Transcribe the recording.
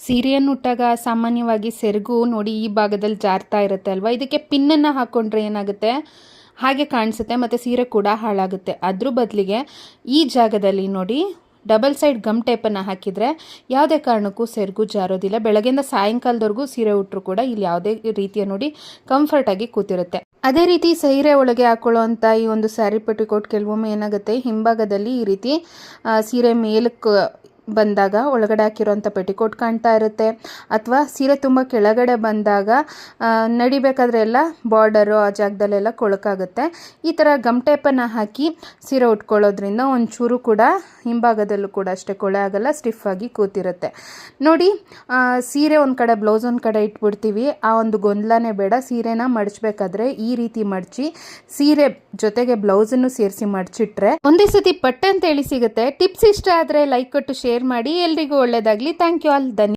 ಸೀರೆಯನ್ನು ಉಟ್ಟಾಗ ಸಾಮಾನ್ಯವಾಗಿ ಸೆರಗು ನೋಡಿ ಈ ಭಾಗದಲ್ಲಿ ಜಾರ್ತಾ ಇರುತ್ತೆ ಅಲ್ವಾ? ಇದಕ್ಕೆ ಪಿನ್ನನ್ನು ಹಾಕ್ಕೊಂಡ್ರೆ ಏನಾಗುತ್ತೆ? ಹಾಗೆ ಕಾಣಿಸುತ್ತೆ ಮತ್ತು ಸೀರೆ ಕೂಡ ಹಾಳಾಗುತ್ತೆ. ಅದ್ರ ಬದಲಿಗೆ ಈ ಜಾಗದಲ್ಲಿ ನೋಡಿ ಡಬಲ್ ಸೈಡ್ ಗಮ್ ಟೈಪನ್ನು ಹಾಕಿದರೆ ಯಾವುದೇ ಕಾರಣಕ್ಕೂ ಸೆರಗು ಜಾರೋದಿಲ್ಲ. ಬೆಳಗ್ಗೆಯಿಂದ ಸಾಯಂಕಾಲದವರೆಗೂ ಸೀರೆ ಉಟ್ಟರು ಕೂಡ ಇಲ್ಲಿ ಯಾವುದೇ ರೀತಿಯ ನೋಡಿ ಕಂಫರ್ಟಾಗಿ ಕೂತಿರುತ್ತೆ. ಅದೇ ರೀತಿ ಸೀರೆ ಒಳಗೆ ಹಾಕೊಳ್ಳುವಂಥ ಈ ಒಂದು ಸ್ಯಾರಿ ಪೆಟಿಕೋಟ್ ಕೆಲವೊಮ್ಮೆ ಏನಾಗುತ್ತೆ? ಹಿಂಭಾಗದಲ್ಲಿ ಈ ರೀತಿ ಸೀರೆ ಮೇಲಕ್ಕೆ ಬಂದಾಗ ಒಳಗಡೆ ಹಾಕಿರೋಂಥ ಪೆಟಿಕೋಟ್ ಕಾಣ್ತಾ ಇರುತ್ತೆ. ಅಥವಾ ಸೀರೆ ತುಂಬ ಕೆಳಗಡೆ ಬಂದಾಗ ನಡಿಬೇಕಾದ್ರೆ ಎಲ್ಲ ಬಾರ್ಡರು ಆ ಜಾಗದಲ್ಲೆಲ್ಲ ಕೊಳಕಾಗುತ್ತೆ. ಈ ಥರ ಗಮ್ ಟೇಪನ್ನು ಹಾಕಿ ಸೀರೆ ಉಟ್ಕೊಳ್ಳೋದ್ರಿಂದ ಒಂಚೂರು ಕೂಡ ಹಿಂಭಾಗದಲ್ಲೂ ಕೂಡ ಅಷ್ಟೇ ಕೊಳೆ ಆಗಲ್ಲ ಸ್ಟಿಫ್ ಆಗಿ ಕೂತಿರುತ್ತೆ. ನೋಡಿ ಸೀರೆ ಒಂದು ಕಡೆ ಬ್ಲೌಸ್ ಒಂದು ಕಡೆ ಇಟ್ಬಿಡ್ತೀವಿ. ಆ ಒಂದು ಗೊಂದಲನೇ ಬೇಡ. ಸೀರೆನ ಮಡಚಬೇಕಾದ್ರೆ ಈ ರೀತಿ ಮಡಚಿ, ಸೀರೆ ಜೊತೆಗೆ ಬ್ಲೌಸನ್ನು ಸೇರಿಸಿ ಮಡಚಿಟ್ರೆ ಒಂದೇ ಸತಿ ಪಟ್ಟೆ ಅಂತ ಹೇಳಿ ಸಿಗುತ್ತೆ. ಟಿಪ್ಸ್ ಇಷ್ಟ ಆದರೆ ಲೈಕ್ ಕೊಟ್ಟು ಶೇರ್ ಮಾಡಿ ಎಲ್ರಿಗೂ ಒಳ್ಳೇದಾಗ್ಲಿ. Thank you all Dhanya